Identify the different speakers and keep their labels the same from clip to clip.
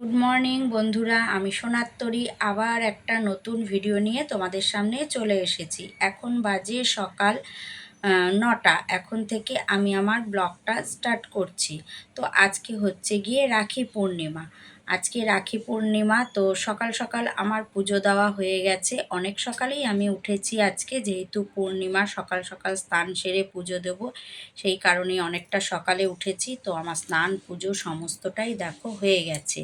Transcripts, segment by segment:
Speaker 1: Good morning বন্ধুরা। আমি সোনাত্তরী। আবার একটা নতুন ভিডিও নিয়ে তোমাদের সামনে চলে এসেছি। এখন বাজে সকাল নটা। এখন থেকে আমি আমার ব্লগটা স্টার্ট করছি। তো আজকে হচ্ছে গিয়ে রাখি পূর্ণিমা। আজকে রাখি পূর্ণিমা তো সকাল সকাল আমার পুজো দেওয়া হয়ে গেছে। অনেক সকালেই আমি উঠেছি আজকে যেহেতু পূর্ণিমা সকাল সকাল স্নান সেরে পুজো দেব সেই কারণে অনেকটা সকালে উঠেছি। তো আমার স্নান পুজো সমস্তটাই দেখো হয়ে গেছে।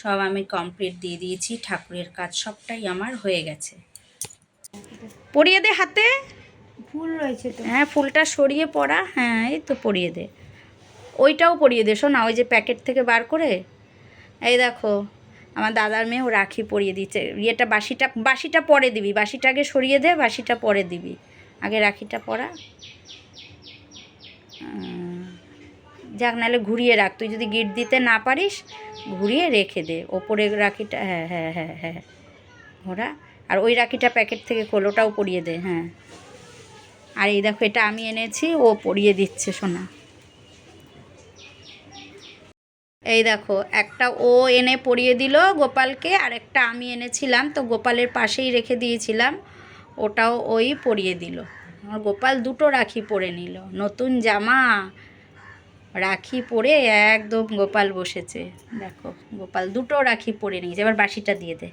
Speaker 1: সব আমি কমপ্লিট দিয়ে দিয়েছি ঠাকুরের কাজ সবটাই আমার হয়ে গেছে। পরিয়ে দে হাতে।
Speaker 2: ফুল রয়েছে তো।
Speaker 1: হ্যাঁ ফুলটা সরিয়ে পড়া। হ্যাঁ এই তো পরিয়ে দে। ওইটাও পরিয়ে দে শোনা ওই যে প্যাকেট থেকে বার করে। এই দেখো, আমার দাদার মেয়েও রাখি পরিয়ে দিচ্ছে। ইয়েটা বাসিটা বাসিটা পরে দিবি, বাসিটা আগে সরিয়ে দে, বাসিটা পরে দিবি। আগে রাখিটা পরা। যাক, নাহলে ঘুরিয়ে রাখ। তুই যদি গিট দিতে না পারিস, ঘুরিয়ে রেখে দে। ওপরে রাখিটা হ্যাঁ হ্যাঁ হ্যাঁ হ্যাঁ ওরা আর ওই রাখিটা প্যাকেট থেকে খোল, ওটাও পরিয়ে দে হ্যাঁ। আর এই দেখো, এটা আমি এনেছি, ও পরিয়ে দিচ্ছে, সোনা। এই দেখো, একটা ও এনে পরিয়ে দিল গোপালকে আর একটা আমি এনেছিলাম, তো গোপালের পাশেই রেখে দিয়েছিলাম, ওটাও ওই পরিয়ে দিল। আমার গোপাল দুটো রাখি পরে নিল, নতুন জামা, রাখি পরে একদম গোপাল বসেছে। দেখো, গোপাল দুটো রাখি পরে নিয়েছে, এবার বাসিটা দিয়ে দে।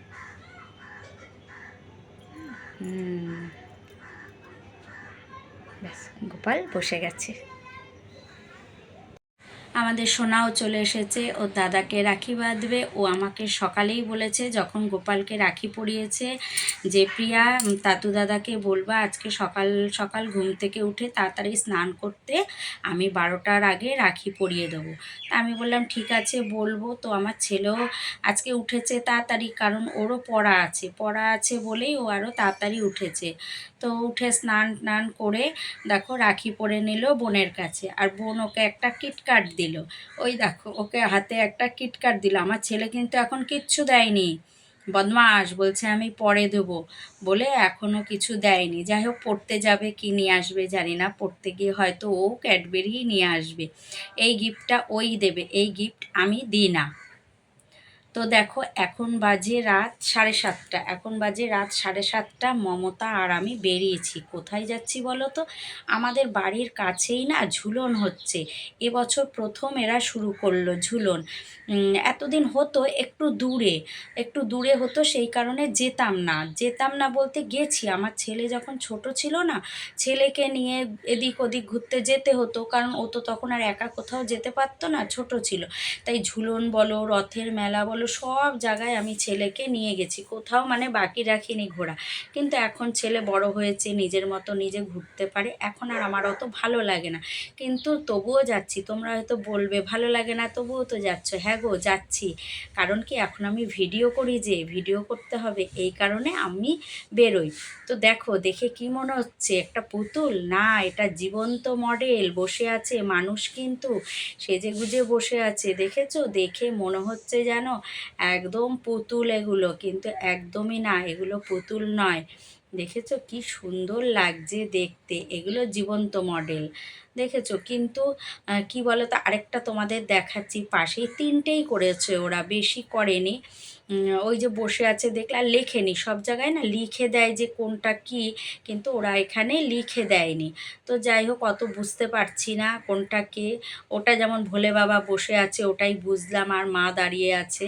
Speaker 1: গোপাল বসে গেছে। আমাদের সোনাও চলে এসেছে ওর দাদাকে রাখি বাঁধবে। ও আমাকে সকালেই বলেছে, যখন গোপালকে রাখি পরিয়েছে, যে প্রিয়া তাতু দাদাকে বলবা, আজকে সকাল সকাল ঘুম থেকে উঠে তাড়াতাড়ি স্নান করতে আমি বারোটার আগে রাখি পরিয়ে দেবো। তা আমি বললাম, ঠিক আছে, বলব। তো আমার ছেলেও আজকে উঠেছে তাড়াতাড়ি, কারণ ওরও পড়া আছে। পড়া আছে বলেই ও আরও তাড়াতাড়ি উঠেছে। তো উঠে স্নান টান করে, দেখো, রাখি পরে নিল বোনের কাছে। আর বোন ওকে একটা কিটকাট দিল। ওই দেখো, ওকে হাতে একটা কিটকাট দিল। আমার ছেলে কিন্তু এখন কিচ্ছু দেয়নি। বদমাস বলছে, আমি পরে দেবো। বলে এখনও কিছু দেয়নি। যাই হোক, পড়তে যাবে কি নিয়ে আসবে জানি না। পড়তে গিয়ে হয়তো ও ক্যাডবেরি নিয়ে আসবে। এই গিফটটা ওই দেবে। এই গিফট আমি দিই না। তো দেখো, এখন বাজে রাত সাড়ে সাতটা। এখন বাজে রাত সাড়ে সাতটা। মমতা আর আমি বেরিয়েছি। কোথায় যাচ্ছি বলো তো? আমাদের বাড়ির কাছেই না ঝুলন হচ্ছে। এবছর প্রথম এরা শুরু করল ঝুলন। এতদিন হতো একটু দূরে। একটু দূরে হতো সেই কারণে যেতাম না। যেতাম না বলতে গেছি। আমার ছেলে যখন ছোট ছিল না, ছেলেকে নিয়ে এদিক ওদিক ঘুরতে যেতে হতো। কারণ ও তো তখন আর একা কোথাও যেতে পারতো না, ছোট ছিল। তাই ঝুলন বলো, রথের মেলা বলো সব জায়গায় আমি ছেলেকে নিয়ে গেছি। কোথাও মানে বাকি রাখিনি ঘোরা। কিন্তু এখন ছেলে বড় হয়েছে, নিজের মতো নিজে ঘুরতে পারে। এখন আর আমার অত ভালো লাগে না। কিন্তু তবুও যাচ্ছি। তোমরা হয়তো বলবে, ভালো লাগে না, তবুও তো যাচ্ছ। হ্যাঁ গো, যাচ্ছি। কারণ কি, এখন আমি ভিডিও করি যে, ভিডিও করতে হবে। এই কারণে আমি বেরোই। তো দেখো, দেখে কি মনে হচ্ছে? একটা পুতুল? না, এটা জীবন্ত মডেল, বসে আছে মানুষ কিন্তু। সেজে গুজে বসে আছে। দেখেছ? দেখে মনে হচ্ছে যেন একদম পুতুল এগুলো, কিন্তু একদমই না, এগুলো পুতুল নয়। দেখেছ কি সুন্দর লাগছে দেখতে, এগুলো জীবন্ত মডেল দেখেছ? কিন্তু কি বলো তো আরেকটা তোমাদের দেখাচ্ছি, পাশেই তিনটেই করেছে ওরা, বেশি করেনি। ওই যে বসে আছে দেখলে, আর লেখেনি, সব জায়গায় না লিখে দেয় যে কোনটা কি, কিন্তু ওরা এখানে লিখে দেয়নি। তো যাই হোক, অত বুঝতে পারছি না কোনটা কে। ওটা যেমন ভোলে বাবা বসে আছে, ওটাই বুঝলাম, আর মা দাঁড়িয়ে আছে।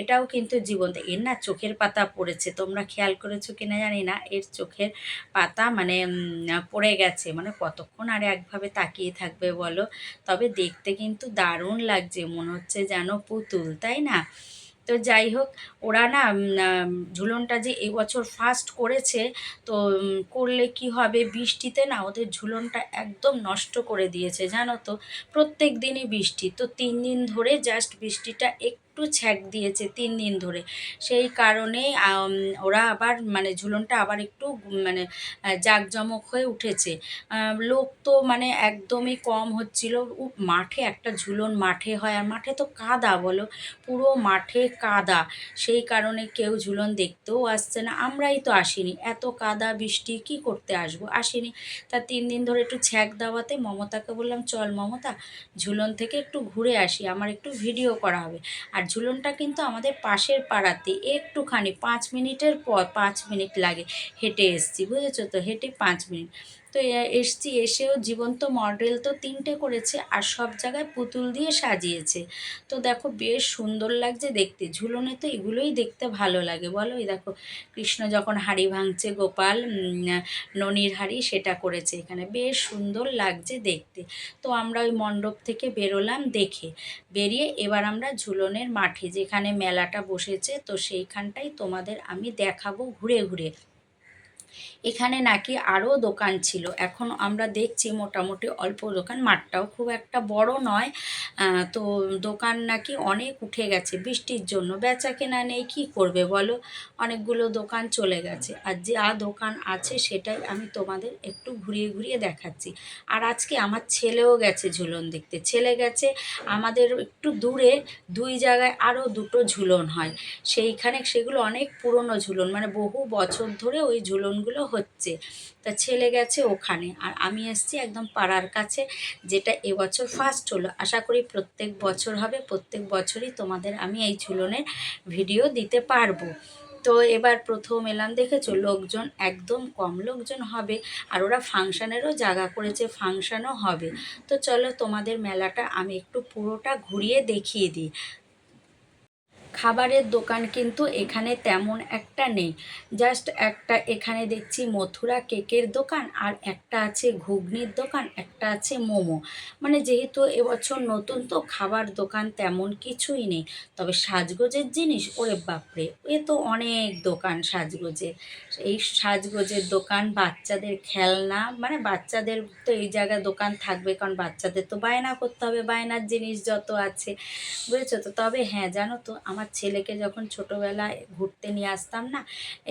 Speaker 1: এটাও কিন্তু জীবন্ত। এর না চোখের পাতা পড়েছে, তোমরা খেয়াল করেছ কিনা জানি না, এর চোখের পাতা মানে পড়ে গেছে। মানে কতক্ষণ আর একভাবে তাকিয়ে থাকবে বলো? তবে দেখতে কিন্তু দারুণ লাগছে, মনে হচ্ছে যেন পুতুল, তাই না? তো যাই হোক, ওরা না ঝুলনটা যে এবছর ফার্স্ট করেছে, তো করলে কি হবে বৃষ্টিতে না, ওদের ঝুলনটা একদম নষ্ট করে দিয়েছে, জানো তো? প্রত্যেক দিনই বৃষ্টি, তো তিন দিন ধরে জাস্ট বৃষ্টিটা একটু ছ্যাক দিয়েছে তিন দিন ধরে। সেই কারণে ওরা আবার মানে ঝুলনটা আবার একটু মানে জাঁকজমক হয়ে উঠেছে। লোক তো মানে একদমই কম হচ্ছিল। মাঠে একটা ঝুলন মাঠে হয়, আর মাঠে তো কাদা বলো, পুরো মাঠে কাদা। সেই কারণে কেউ ঝুলন দেখতেও আসছে না। আমরাই তো আসিনি। এত কাদা বৃষ্টি, কি করতে আসব? আসিনি। তা তিন দিন ধরে একটু ছ্যাক দেওয়াতে মমতাকে বললাম, চল মমতা, ঝুলন থেকে একটু ঘুরে আসি, আমার একটু ভিডিও করা হবে। আর ঝুলনটা কিন্তু আমাদের পাশের পাড়াতে একটুখানি, পাঁচ মিনিটের পর পাঁচ মিনিট লাগে হেঁটে এসছি, বুঝেছ তো? হেঁটে পাঁচ মিনিট। তো এসছি, এসেও জীবন্ত মডেল তো তিনটে করেছে আর সব জায়গায় পুতুল দিয়ে সাজিয়েছে। তো দেখো বেশ সুন্দর লাগছে দেখতে। ঝুলনে তো এগুলোই দেখতে ভালো লাগে, বলো? এই দেখো কৃষ্ণ যখন হাড়ি ভাঙছে, গোপাল ননির হাড়ি সেটা করেছে এখানে। বেশ সুন্দর লাগছে দেখতে। তো আমরা ওই মণ্ডপ থেকে বেরোলাম দেখে। বেরিয়ে এবার আমরা ঝুলনের মাঠে যেখানে মেলাটা বসেছে, তো সেইখানটাই তোমাদের আমি দেখাবো ঘুরে ঘুরে। এখানে নাকি আরও দোকান ছিল। এখন আমরা দেখছি মোটামুটি অল্প দোকান, মাঠটাও খুব একটা বড় নয়। তো দোকান নাকি অনেক উঠে গেছে বৃষ্টির জন্য। বেচা কেনা নেই, কী করবে বলো? অনেকগুলো দোকান চলে গেছে। আর যে যা দোকান আছে সেটাই আমি তোমাদের একটু ঘুরিয়ে ঘুরিয়ে দেখাচ্ছি। আর আজকে আমার ছেলেও গেছে ঝুলন দেখতে। ছেলে গেছে আমাদের একটু দূরে, দুই জায়গায় আরও দুটো ঝুলন হয়। সেইখানে সেগুলো অনেক পুরনো ঝুলন। মানে বহু বছর ধরে ওই ঝুলনগুলো হচ্ছে। তা ছেলে গেছে ওখানে। আর আমি এসেছি একদম পাড়ার কাছে, যেটা এবছর ফার্স্ট হলো। আশা করি প্রত্যেক বছর হবে, প্রত্যেক বছরই তোমাদের আমি এই ঝুলনের ভিডিও দিতে পারব। তো এবার প্রথম এলাম, দেখেছ? লোকজন একদম কম লোকজন হবে, আর ওরা ফাংশানেরও জায়গা করেছে ফাংশানও হবে। তো চলো তোমাদের মেলাটা আমি একটু পুরোটা ঘুরিয়ে দেখিয়ে দিই। খাবারের দোকান কিন্তু এখানে তেমন একটা নেই। জাস্ট একটা এখানে দেখছি মথুরা কেকের দোকান আর একটা আছে ঘুগনির দোকান, একটা আছে মোমো। মানে যেহেতু এবছর নতুন তো খাবার দোকান তেমন কিছুই নেই। তবে সাজগোজের জিনিস, ওরে বাপরে, এ তো অনেক দোকান সাজগোজের। এই সাজগোজের দোকান বাচ্চাদের খেলনা মানে বাচ্চাদের তো এই জায়গায় দোকান থাকবে, কারণ বাচ্চাদের তো বায়না করতে হবে, বায়নার জিনিস যত আছে, বুঝেছ তো? তবে হ্যাঁ জানো তো, আমার ছেলেকে যখন ছোটোবেলায় ঘুরতে নিয়ে আসতাম না,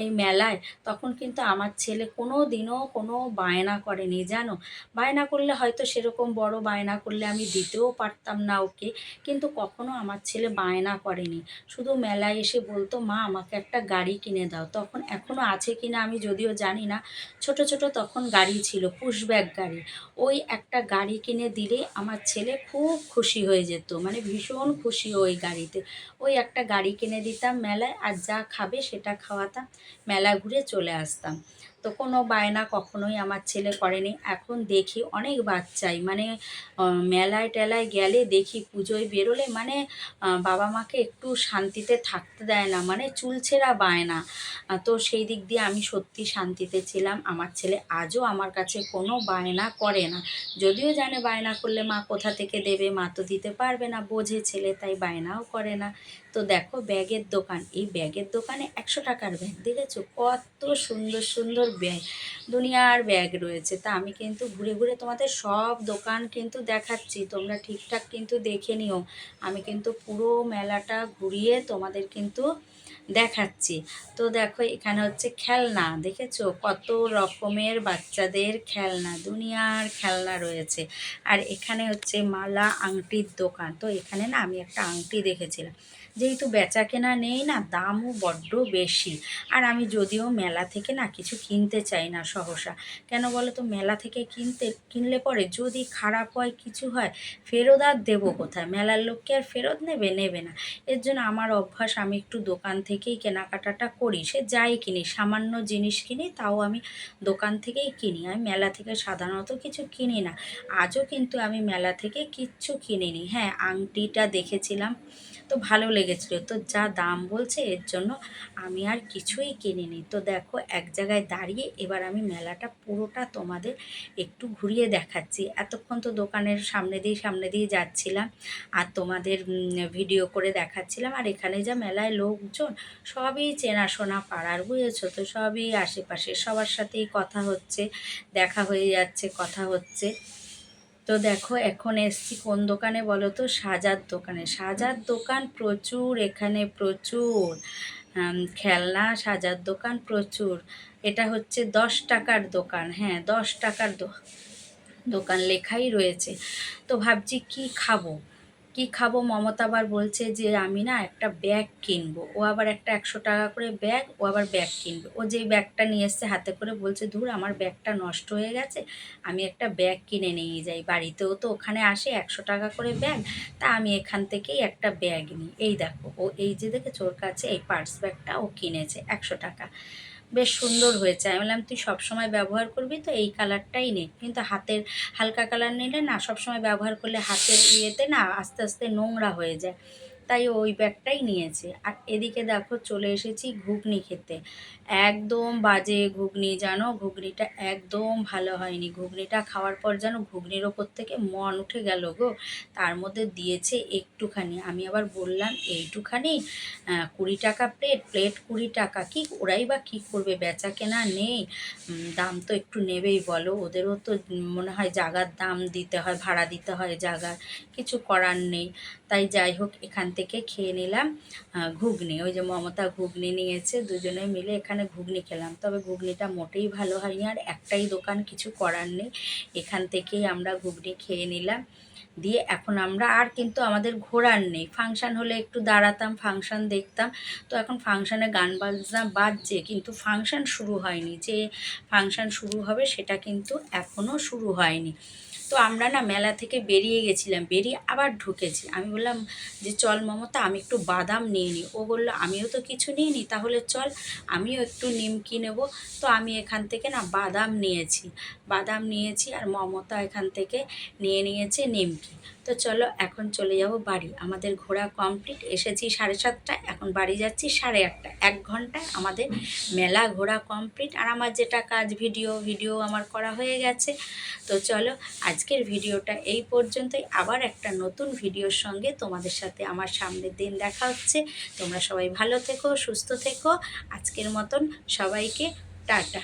Speaker 1: এই মেলায়, তখন কিন্তু আমার ছেলে কোনো দিনও কোনো বায়না করেনি, জানো? বায়না করলে হয়তো সেরকম বড় বায়না করলে আমি দিতেও পারতাম না ওকে, কিন্তু কখনো আমার ছেলে বায়না করেনি। শুধু মেলায় এসে বলতো, মা, আমাকে একটা গাড়ি কিনে দাও। তখন এখনও আছে কি না আমি যদিও জানি না। ছোট ছোট তখন গাড়ি ছিল, পুশব্যাক গাড়ি। ওই একটা গাড়ি কিনে দিলে আমার ছেলে খুব খুশি হয়ে যেত মানে ভীষণ খুশি ওই গাড়িতে। ওই একটা গাড়ি কিনে দিতাম মেলায়, আর যা খাবে সেটা খাওয়াতাম। মেলা ঘুরে চলে আসতাম। তো কোনো বায়না কখনোই আমার ছেলে করেনি। এখন দেখি অনেক বাচ্চাই মানে মেলায় টেলায় গেলে দেখি পুজোয় বেরোলে মানে বাবা মাকে একটু শান্তিতে থাকতে দেয় না মানে চুলছেরা বায়না। তো সেই দিক দিয়ে আমি সত্যি শান্তিতে ছিলাম। আমার ছেলে আজও আমার কাছে কোনো বায়না করে না। যদিও জানে বায়না করলে মা কোথা থেকে দেবে, মা তো দিতে পারবে না, বোঝে ছেলে তাই বায়নাও করে না। তো দেখো ব্যাগের দোকান। এই ব্যাগের দোকানে একশো টাকার ব্যাগ, দেখেছ? কত সুন্দর সুন্দর ব্যাগ, দুনিয়ার ব্যাগ রয়েছে। তা আমি কিন্তু ঘুরে ঘুরে তোমাদের সব দোকান কিন্তু দেখাচ্ছি। তোমরা ঠিকঠাক কিন্তু দেখে নিও। আমি কিন্তু পুরো মেলাটা ঘুরিয়ে তোমাদের কিন্তু দেখাচ্ছি। তো দেখো, এখানে হচ্ছে খেলনা, দেখেছ? কত রকমের বাচ্চাদের খেলনা, দুনিয়ার খেলনা রয়েছে। আর এখানে হচ্ছে মালা, আংটির দোকান। তো এখানে না আমি একটা আংটি দেখেছিলাম। যেহেতু বেচা কেনা নেই না, দামও বড্ড বেশি। আর আমি যদিও মেলা থেকে না কিছু কিনতে চাই না সহসা। কেন বলো তো মেলা থেকে কিনতে, কিনলে পরে যদি খারাপ হয়, কিছু হয়, ফেরত আর দেবো কোথায়? মেলার লোককে আর ফেরত নেবে? নেবে না। এর জন্য আমার অভ্যাস, আমি একটু দোকান থেকেই কেনাকাটাটা করি। সে যাই কিনি, সামান্য জিনিস কিনি, তাও আমি দোকান থেকেই কিনি। আমি মেলা থেকে সাধারণত কিছু কিনি না। আজও কিন্তু আমি মেলা থেকে কিচ্ছু কিনিনি। হ্যাঁ আংটিটা দেখেছিলাম। তো ভালো লেগেছিলো তো যা দাম বলছে, এর জন্য আমি আর কিছুই কিনিনি। তো দেখো, এক জায়গায় দাঁড়িয়ে এবার আমি মেলাটা পুরোটা তোমাদের একটু ঘুরিয়ে দেখাচ্ছি। এতক্ষণ তো দোকানের সামনে দিয়ে সামনে দিয়ে যাচ্ছিলাম আর তোমাদের ভিডিও করে দেখাচ্ছিলাম। আর এখানে যা মেলায় লোকজন, সবই চেনাশোনা পাড়ার, বুঝেছ তো? সবই আশেপাশে, সবার সাথেই কথা হচ্ছে, দেখা হয়ে যাচ্ছে, কথা হচ্ছে। তো দেখো, এখন এসছি কোন দোকানে বলো তো সাজার দোকানে। সাজার দোকান প্রচুর, এখানে প্রচুর। খেলনা, সাজার দোকান প্রচুর। এটা হচ্ছে দশ টাকার দোকান। হ্যাঁ দশ টাকার দোকান লেখাই রয়েছে। তো ভাবছি কি খাব? কি খাব? মমতা আবার বলছে যে, আমি না একটা ব্যাগ কিনবো। ও আবার একটা একশো টাকা করে ব্যাগ, ও আবার ব্যাগ কিনবে। ও যেই ব্যাগটা নিয়ে এসছে হাতে করে বলছে, ধুর, আমার ব্যাগটা নষ্ট হয়ে গেছে, আমি একটা ব্যাগ কিনে নিয়ে যাই। বাড়িতেও তো ওখানে আসে একশো টাকা করে ব্যাগ, তা আমি এখান থেকেই একটা ব্যাগ নিই। এই দেখো, ও এই যে দেখেছ, ওর কাছে এই পার্স ব্যাগটা ও কিনেছে একশো টাকা। বেশ সুন্দর হয়েছে। আমি বললাম, তুই সবসময় ব্যবহার করবি তো এই কালারটাই নে। কিন্তু হাতের হালকা কালার নিলে না, সবসময় ব্যবহার করলে হাতের ইয়েতে না আস্তে আস্তে নোংরা হয়ে যায়। তাই ওই ব্যাগটাই নিয়েছে। আর এদিকে দেখো চলে এসেছি ঘুগনি খেতে। একদম বাজে ঘুগনি, জানো? ঘুগনিটা একদম ভালো হয়নি। ঘুগনিটা খাওয়ার পর যেন ঘুগনির ওপর থেকে মন উঠে গেল গো। তার মধ্যে দিয়েছে একটুখানি। আমি আবার বললাম, এইটুখানি কুড়ি টাকা প্লেট প্লেট কুড়ি টাকা। কি, ওরাই বা কী করবে? বেচা কেনা নেই। দাম তো একটু নেবেই বলো। ওদেরও তো মনে হয় জাগার দাম দিতে হয়, ভাড়া দিতে হয় জাগার। কিছু করার নেই। তাই যাই হোক এখান থেকে খেয়ে নিলাম ঘুগনি। ওই যে মমতা ঘুগনি নিয়েছে, দুজনে মিলে এখানে ঘুগনি খেলাম। তবে ঘুগনিটা মোটেই ভালো হয়নি, আর একটাই দোকান, কিছু করার নেই। এখান থেকেই আমরা ঘুগনি খেয়ে নিলাম। দিয়ে এখন আমরা আর কিন্তু আমাদের ঘোরার নেই। ফাংশান হলে একটু দাঁড়াতাম, ফাংশান দেখতাম। তো এখন ফাংশানে গান বাজনা বাজছে, কিন্তু ফাংশান শুরু হয়নি। যে ফাংশান শুরু হবে, সেটা কিন্তু এখনও শুরু হয়নি। তো আমরা না মেলা থেকে বেরিয়ে গেছিলাম, বেরিয়ে আবার ঢুকেছি। আমি বললাম যে, চল মমতা, আমি একটু বাদাম নিয়ে নিই ও বলল, আমিও তো কিছু নিয়ে নিই তাহলে চল, আমিও একটু নিমকি নেব। তো আমি এখান থেকে না বাদাম নিয়েছি বাদাম নিয়েছি আর মমতা এখান থেকে নিয়ে নিয়েছে নিমকি। তো চলো এখন চলে যাব বাড়ি। আমাদের ঘোরা কমপ্লিট এসেছি সাড়ে সাতটায়, এখন বাড়ি যাচ্ছি সাড়ে আটটা এক ঘন্টায় আমাদের মেলা ঘোরা কমপ্লিট আর আমার যেটা কাজ ভিডিও ভিডিও আমার করা হয়ে গেছে। তো চলো আজকের ভিডিওটা এই পর্যন্তই। আবার একটা নতুন ভিডিওর সঙ্গে তোমাদের সাথে আমার সামনের দিন দেখা হচ্ছে। তোমরা সবাই ভালো থেকো, সুস্থ থেকো। আজকের মতন সবাইকে টাটা।